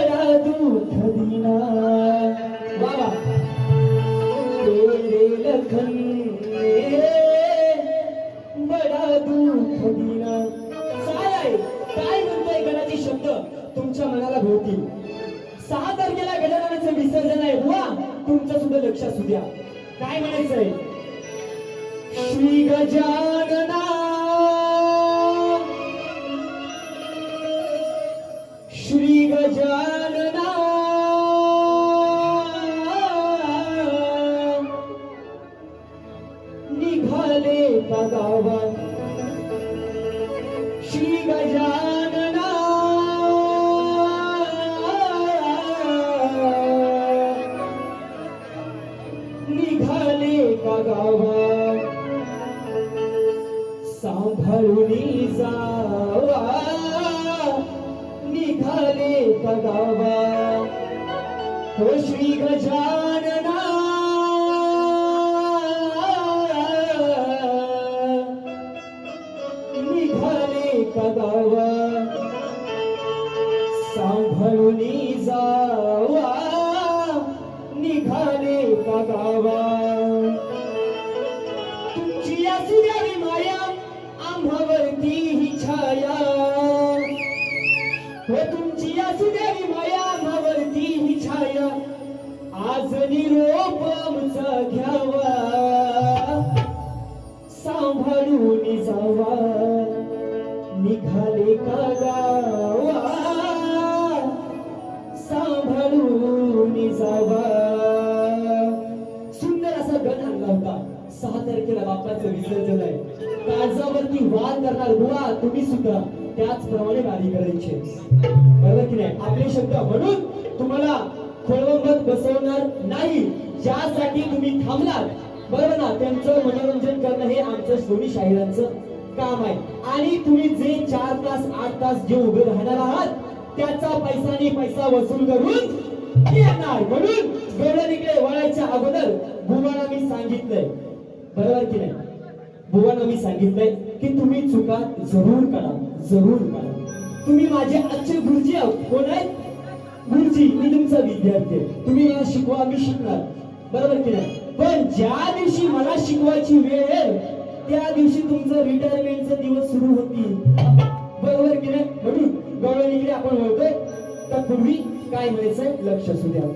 दुख दीना बाबा तेरे लखन बड़ा दुख दीना काय आहे काय म्हणतोय गणाचे शब्द तुमच्या मनाला भोवतील सहा तारखेला गजाननाचं विसर्जन आहे बुवा तुमचं सुद्धा लक्ष असू द्या काय म्हणायचंय? श्री गजानना निघाले का गावा सांभाळून जावा. निघाले का गावा हो श्री गजानना. तारखेला विसर्जन आहे. काळजावरती वाद करणार बुवा तुम्ही सुद्धा. त्याचप्रमाणे गाडी करायची. बरोबर की नाही? आपले शब्द म्हणून तुम्हाला खोळवंबत बसवणार नाही. ज्यासाठी तुम्ही थांबणार. बरोबर ना? त्यांचं मनोरंजन करणं हे आमचं सोनी शाहिरांचं काम आहे. आणि तुम्ही जे चार तास आठ तास जे उभे राहणार आहात त्याचा पैसा आणि पैसा वसूल करून येणार. म्हणून वेळ इकडे वळायच्या अगोदर बुवाला मी सांगितलंय. बरोबर की नाही? बुवानं मी सांगितलंय की तुम्ही चुका जरूर करा जरूर करा. तुम्ही माझे आजचे गुरुजी आहोत. कोण आहे गुरुजी मी तुमचा विद्यार्थी आहे. तुम्ही मला शिकवा मी शिकणार. बरोबर की नाही? पण ज्या दिवशी मला शिकवायची वेळ येईल त्या दिवशी तुमचं रिटायरमेंटचा दिवस सुरू होतील. बरोबर की नाही? म्हणून गवळणीकडे आपण बोलतोय तत्पूर्वी काय म्हणायचंय? लक्ष असू द्या.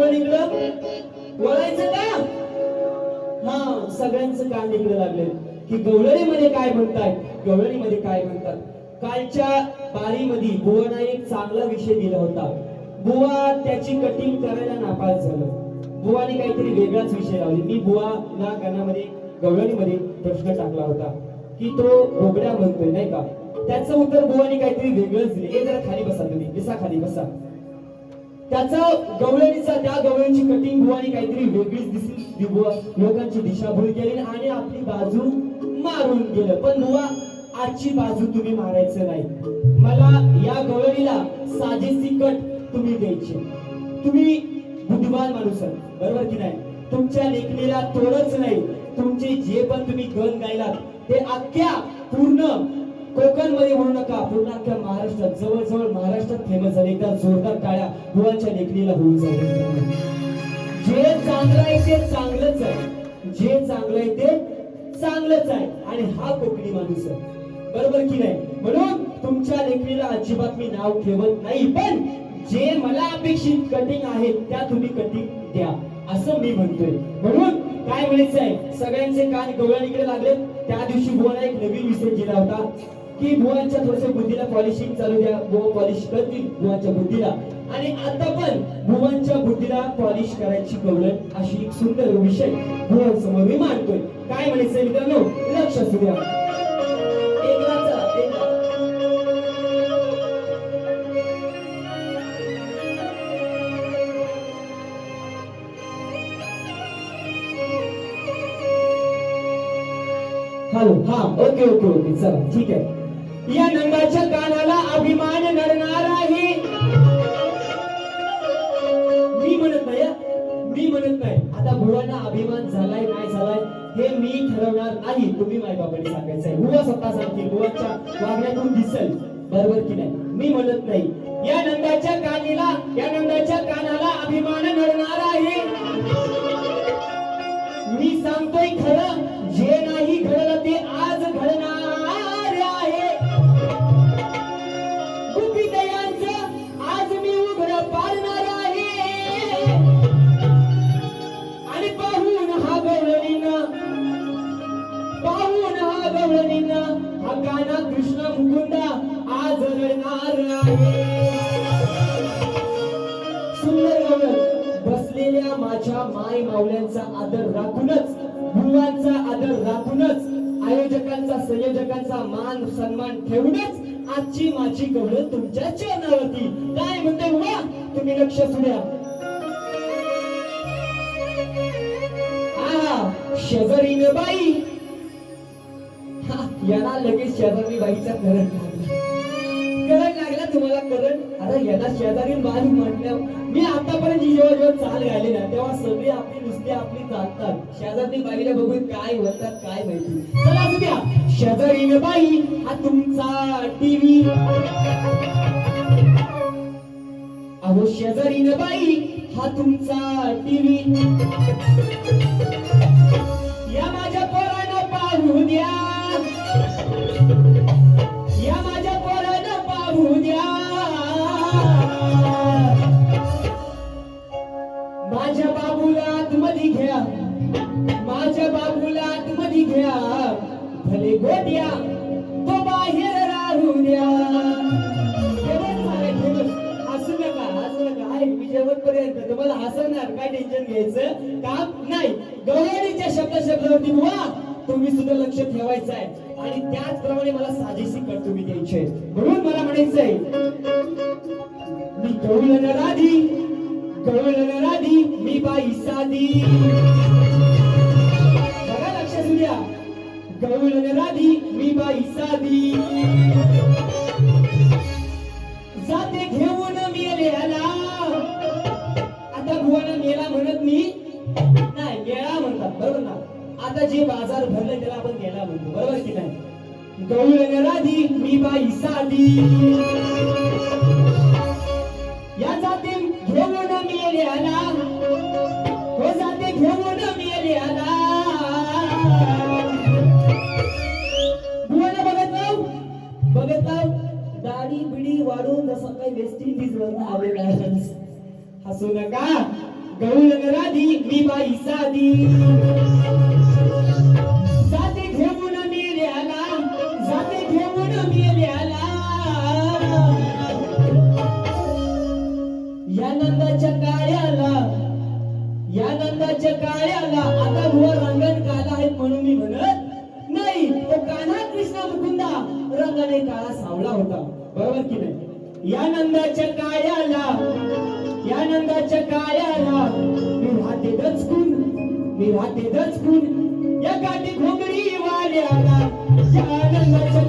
वळायचं डोळं निघलं? वळायचं का? हा सगळ्यांचं कान निघलं लागले. की गवळणीमध्ये काय म्हणताय? गवळणीमध्ये काय म्हणतात? कालच्या बारीमध्ये बुवाना एक चांगला विषय दिला होता. बुवा त्याची कटिंग करायला नापास झालं. बुवाने काहीतरी वेगळाच विषय लावली. मी बुवा ना कानामध्ये गवळणीमध्ये प्रश्न टाकला होता. की तो बोगड्या म्हणतोय नाही का? त्याचं उत्तर बुवाने काहीतरी वेगळंच दिले. ए जरा खाली बसा तुम्ही. बसा खाली बसा. त्याचा गवळणीचा त्या गवळणीची कटिंग आणि काहीतरी वेगळीच दिसली. लोकांची दिशाभूल केली आणि आपली बाजू मारून गेलं. पण बुवा आजची बाजू तुम्ही मारायचं नाही. मला या गवळणीला साजेसी कट तुम्ही द्यायची. तुम्ही बुद्धिमान माणूस आहे बरोबर की नाही? तुमच्या लेखणीला तोडच नाही. तुमचे जे पण तुम्ही गण गायलात ते अख्ख्या पूर्ण कोकणमध्ये म्हणू नका पूर्ण अख्ख्या महाराष्ट्रात जवळजवळ महाराष्ट्रात फेमस झाले. एकदा जोरदार टाळ्या बुवांच्या लेखणीला होऊन जाईल. जे चांगलं आहे ते चांगलंच आहे. जे चांगलं आहे ते चांगलंच आहे. आणि हा कोकणी माणूस आहे. बरोबर की नाही? म्हणून तुमच्या लेखणीला अजिबात मी नाव ठेवत नाही पण जे मला अपेक्षित कटिंग आहे त्या तुम्ही कटिंग द्या. असं मी म्हणतोय. म्हणून काय म्हणायचं आहे सगळ्यांचे कान इकडे लागले त्या दिवशी बुवाला एक नवीन विषय केला होता. की बुवांच्या थोडस बुद्धीला पॉलिशिंग चालू द्या. बुवा पॉलिश करतील बुवांच्या बुद्धीला. आणि आता पण बुवांच्या बुद्धीला पॉलिश करायची कवलत अशी एक सुंदर विषय बुवांसमोर मी मांडतोय. काय म्हणायचं मित्रांनो? लक्ष असू द्या. हॅलो हा ओके ओके ओके चला ठीक आहे. या नंदाच्या कानाला अभिमान नडणार आहे. मी म्हणत नाही मी म्हणत नाही. आता बुवांना अभिमान झालाय नाही झालाय हे मी ठरवणार नाही. तुम्ही माय बाबांनी सांगायचंय. बुवा स्वतः सांगतील बुवाच्या वागण्यातून दिसेल. बरोबर की नाही? मी म्हणत नाही. या नंदाच्या कानीला या नंदाच्या कानाला अभिमान नडणार आहे. मुकुंदा आज रडणार आहे. सुंदर गवळण बसलेल्या माझ्या माय मावल्यांचा आदर राखूनच गुरुवांचा आदर राखूनच आयोजकांचा संयोजकांचा मान सन्मान ठेवूनच आजची माझी गवळण तुमच्या चरणावरती. काय म्हणते उभा तुम्ही लक्ष सुद्या. हा शेजारीन बाई यांना लगेच शेजारी बाईचा करंट लागला. करंट लागला तुम्हाला करंट आता यांना शेजारी बाई म्हटल्या मी आतापर्यंत जेव्हा जेव्हा चाल घाली ना तेव्हा सगळी आपली नुसते आपली चालतात. शेजारी बाईला बघून काय म्हणतात काय माहिती चला असू द्या. शेजारी बाई हा तुमचा टीव्ही अहो शेजारी बाई हा तुमचा टीव्ही या माझ्या पोरानं पाहू द्या. घ्यायचं काम नाही. गवळणीच्या शब्द शब्दावरती बुवा तुम्ही सुद्धा लक्ष ठेवायचं आहे. आणि त्याचप्रमाणे मला साजेशी कट तुम्ही द्यायचे म्हणून मला म्हणायचंय मी गवळण राधी गवळण राधी मी बाई साधी. बघा लक्ष द्या गवळण राधी मी बाई साधी. जे बाजार भरले त्याला आपण घ्यायला म्हणतो. बरोबर की नाही? गवळण राधी मी बाई साधी. काळे आला आता भुवा रंगण काला आहेत म्हणून मी म्हणत नाही. तो कान्हा कृष्ण मुकुंदा रंगाने काळा सावला होता. बरोबर की नाही? या नंदाच्या काळ्याला या नंदाच्या काळ्याला मी राहते दचकून मी राहते दचकून. या गाठी घोंगडी वाल्याला या नंदाच्या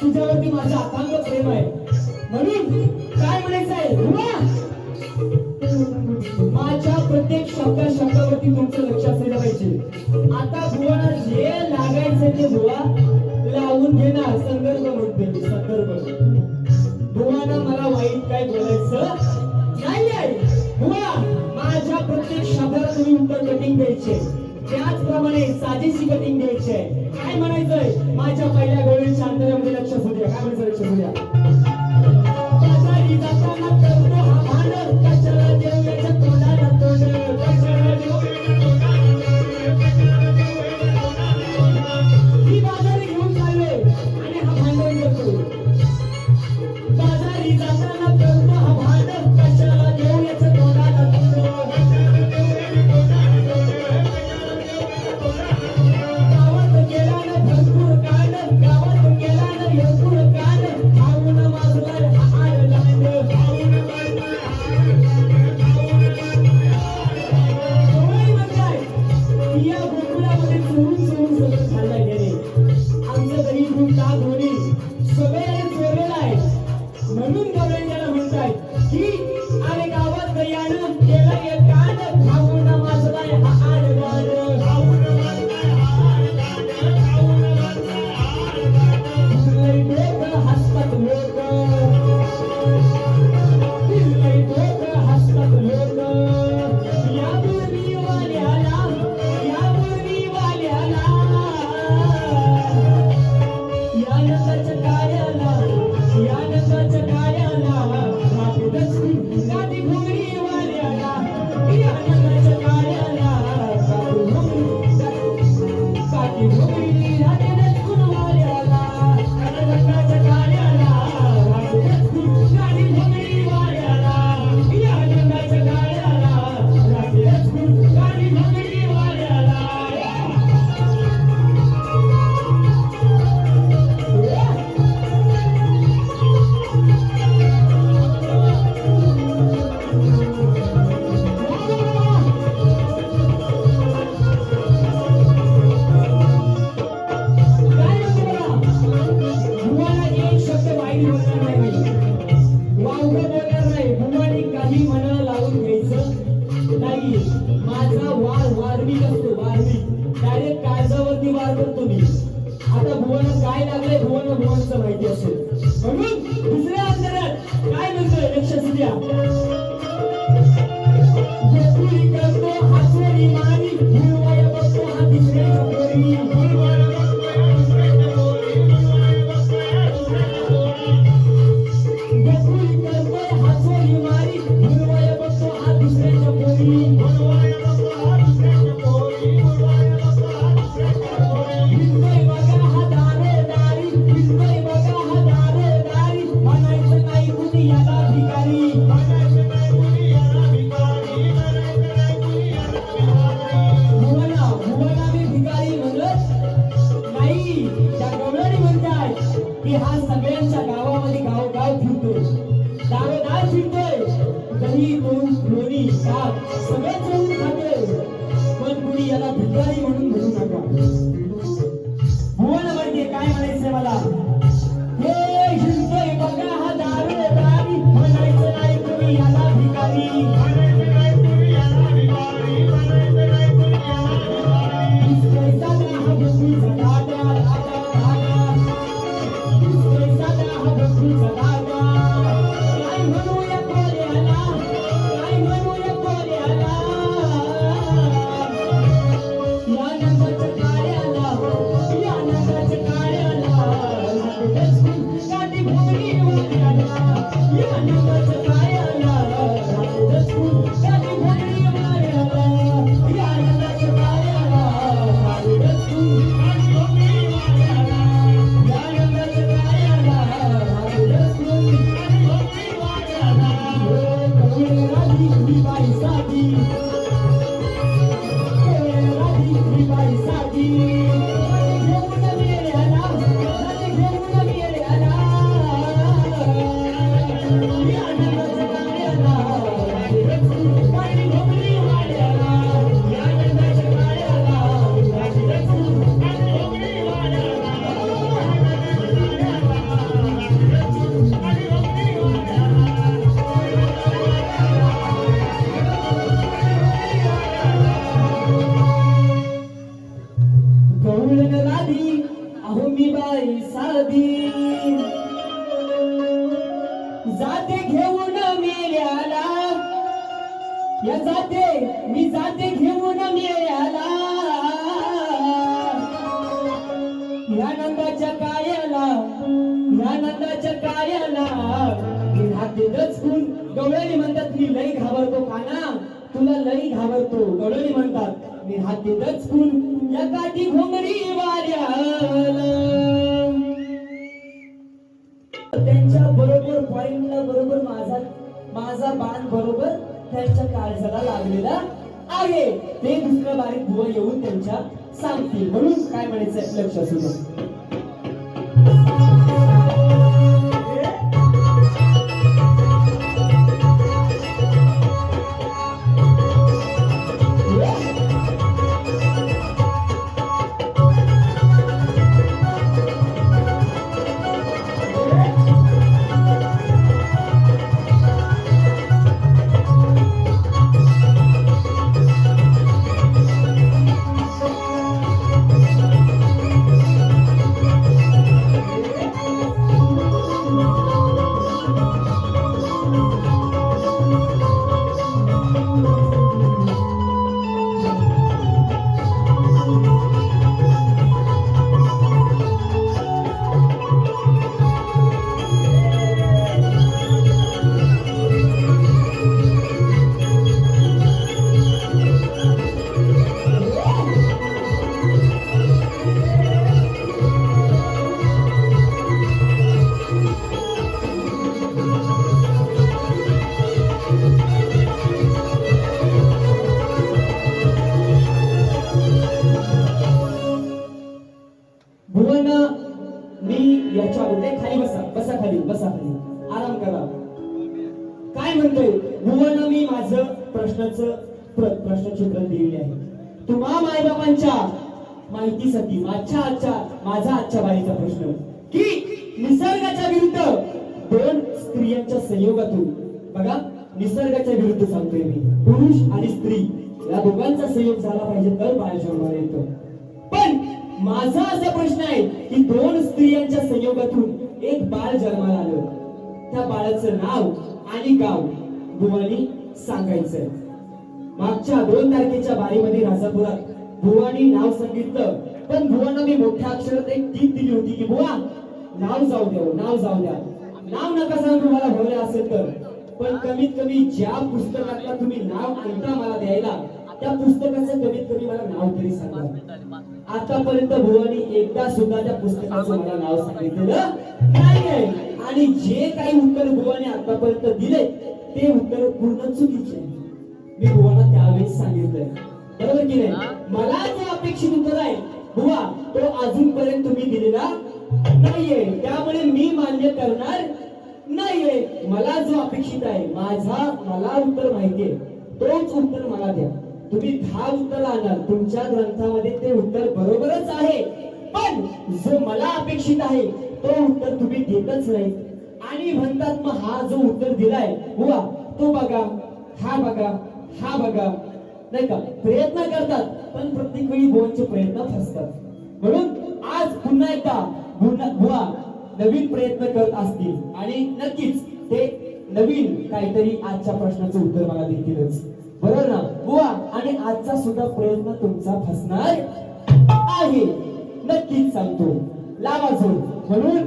तुझ्यावरती माझ्या अथांग प्रेम आहे. म्हणून सगळ्यांच्या गावामध्ये गाव गाव फिरतोय दारोदार फिरतोय दही दोन लोणी साप सगळ्यात जाऊन खातोय पण कुणी याला भिकारी म्हणून म्हणू नका. भुवन म्हणजे काय म्हणायचंय मला? जाते घेऊन मेल्याला. या जाते मी जाते घेऊन मेल्याला. या नंदाच्या कायाला या नंदाच्या कायाला. मी राहते दचकून गवळणी म्हणतात मी लई घाबरतो काना. तुला लई घाबरतो गवळणी म्हणतात. मी राहते दचकून या काठी घोंगडी वाऱ्याला. माझा बाण बरोबर त्यांच्या काळजाला लागलेला आहे. ते दुसऱ्या बारीक बुवा येऊन त्यांच्या सांगतील. म्हणून काय म्हणायचं लक्ष असू प्र- प्रश्नाची दिलेली आहे. तुम्हा मायबापांच्या माहितीसाठी माझ्या आजच्या माझा आजच्या बाईचा प्रश्न. की निसर्गाच्या विरुद्ध दोन स्त्रियांच्या संयोगातून बघा निसर्गाच्या विरुद्ध सांगतोय मी. पुरुष आणि स्त्री या दोघांचा संयोग झाला पाहिजे तर बाळ जन्माला येतो. पण माझा असा प्रश्न आहे की दोन स्त्रियांच्या संयोगातून एक बाळ जन्माला आलं. त्या बाळाचं नाव आणि गाव बुवानी सांगायचंय. मागच्या दोन तारखेच्या बारीमध्ये राजापुरात भुवानी नाव सांगितलं. पण बुवांना मी मोठ्या अक्षरात एक टीप दिली होती की बुवा नाव जाऊ द्या हो, नाव जाऊ द्या. नाव नका सांगू मला हवं असेल तर. पण कमीत कमी ज्या पुस्तकातला तुम्ही नाव ऐकता मला द्यायला त्या पुस्तकाचं कमीत कमी मला नाव तरी सांगा. आतापर्यंत भुवानी एकदा सुद्धा त्या पुस्तकाचं मला नाव सांगितलेलं नाही आणि जे काही उत्तर भुवानी आतापर्यंत दिले ते उत्तर पूर्ण चुकीचे आहे. मी भुवाना त्यावेळेस सांगितलंय. बरोबर की नाही? मला जो अपेक्षित उत्तर आहे बुवा तो अजूनपर्यंत तुम्ही दिलेला नाहीये. त्यामुळे मी मान्य करणार नाहीये. मला जो अपेक्षित आहे माझा मला उत्तर माहितीये. तोच उत्तर मला द्या. तुम्ही दहा उत्तर आणणार. तुमच्या ग्रंथामध्ये ते उत्तर बरोबरच आहे. पण जो मला अपेक्षित आहे तो उत्तर तुम्ही देतच नाही. आणि म्हणतात मग हा जो उत्तर दिलाय बुवा तो बघा हा बघा हा बघा नाही का प्रयत्न करतात पण प्रत्येक वेळी बुवांचे प्रयत्न फसतात म्हणून आज पुन्हा एकदा बुवा नवीन प्रयत्न करत असतील. आणि नक्कीच ते नवीन काहीतरी आजच्या प्रश्नाचं उत्तर मला देतीलच. बरोबर ना? बुवा आणि आजचा सुद्धा प्रयत्न तुमचा फसणार आहे. नक्कीच सांगतो. लावा जोड म्हणून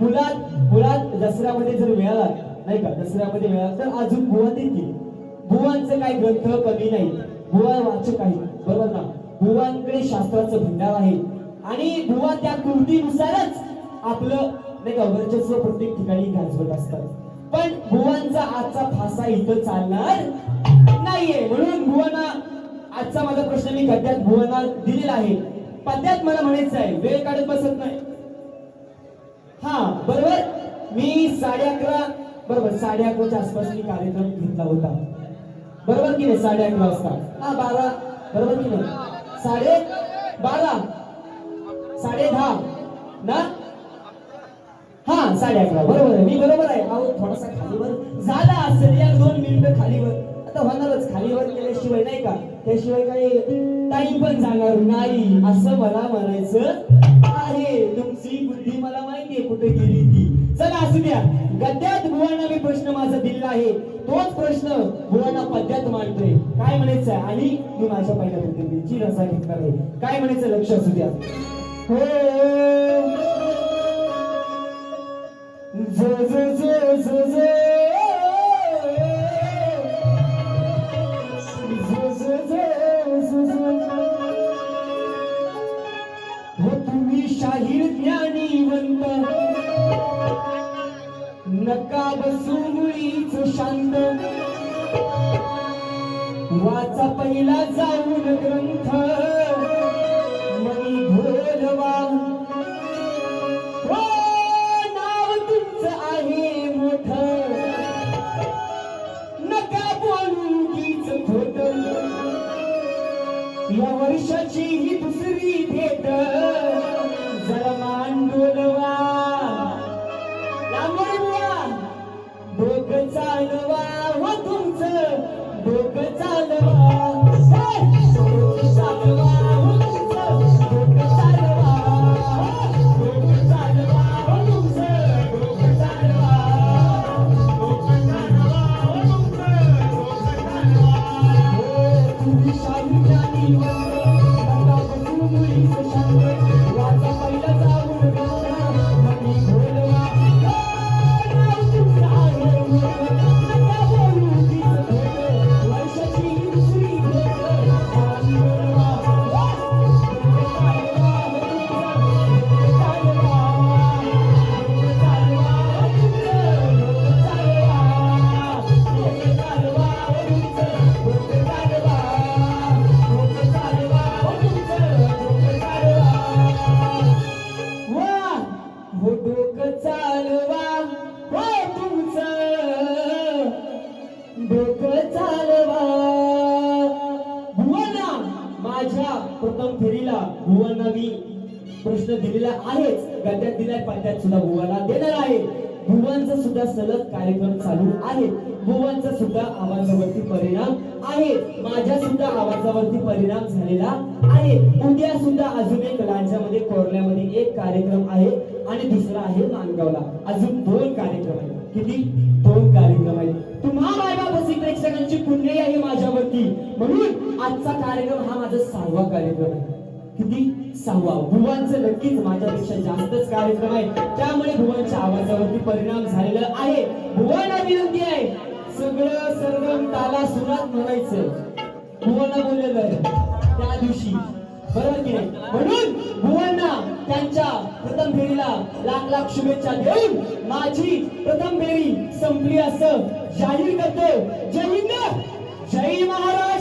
मुलात मुलात दसऱ्यामध्ये जर मिळाला नाही का दसऱ्यामध्ये मिळाला तर अजून बुवा देतील. बुवांचं काही ग्रंथ कमी नाही. बुवा वाचक आहे. बरोबर ना? बुवांकडे शास्त्राचं भंडार आहे. आणि बुवा त्या कृतीनुसारच आपलं नाही का वर्चस्व प्रत्येक ठिकाणी गाजवत असतात. पण बुवांचा आजचा फासा इथं चालणार नाहीये. म्हणून बुवांना आजचा माझा प्रश्न मी गद्यात बुवांना दिलेला आहे. पद्यात मला म्हणायचं आहे. वेळ काढत बसत नाही. हा बरोबर? मी साडे अकरा बरोबर साडे अकराच्या आसपास मी कार्यक्रम घेतला होता. बरोबर की नाही साडे अकरा वाजता. हा बारा. बरोबर की नाही साडे बारा. साडे दहा. ना? हा साडे अकरा. बरोबर आहे. मी बरोबर आहे. अहो थोडासा खालीवर. झाला असेल. या दोन मिनिटं खालीवर. आता होणारच खालीवर केल्याशिवाय नाही का? त्याशिवाय काही टाइम पण जाणार नाही. असं मला म्हणायचं आहे. तुमची बुद्धी मला माहितीये कुठे गेली ती? चला असू द्या. गद्यात भुवांना मी प्रश्न माझा दिलेला आहे. तोच प्रश्न भुवांना पद्यात मांडतोय. काय म्हणायचं आहे? आणि मी माझ्या पहिल्या प्रतिनिधीची रसा घेतणार आहे. काय म्हणायचं लक्ष असू द्या. हो. जो जो जो जो. डोकं चालवा. भुवना माझ्या प्रथम फेरीला भुवना मी प्रश्न दिलेला आहेच. गद्यात दिलाय पद्यात सुद्धा भुवाला देणार आहे. भुवनचा सुद्धा सलग कार्यक्रम चालू आहे. भुवनचा सुद्धा आवाजावरती परिणाम आहे. माझ्या सुद्धा आवाजावरती परिणाम झालेला आहे. उद्या सुद्धा अजून एक राज्यामध्ये कोरल्यामध्ये एक कार्यक्रम आहे आणि दुसरा आहे नांदगावला अजून दोन कार्यक्रम आहेत. किती दोन कार्यक्रम आहेत. तुम्हा मायबापाची प्रेक्षकांची पुण्य आहे माझ्यावरती. म्हणून आजचा कार्यक्रम हा माझा सहावा कार्यक्रम आहे. किती? सहावा. भुवांचं नक्कीच माझ्यापेक्षा जास्तच कार्यक्रम आहे. त्यामुळे भुवांच्या आवाजावरती परिणाम झालेला आहे. भुवांना विनंती आहे. सगळं सर्व ताला सुरात म्हणायचं. भुवांना बोललेलं आहे. त्या दिवशी. बरोबर की नाही? म्हणून प्रथम फेरीला लाख लाख शुभेच्छा देऊन माझी प्रथम फेरी संपली असं जाहीर करतो. जय हिंद. जय महाराज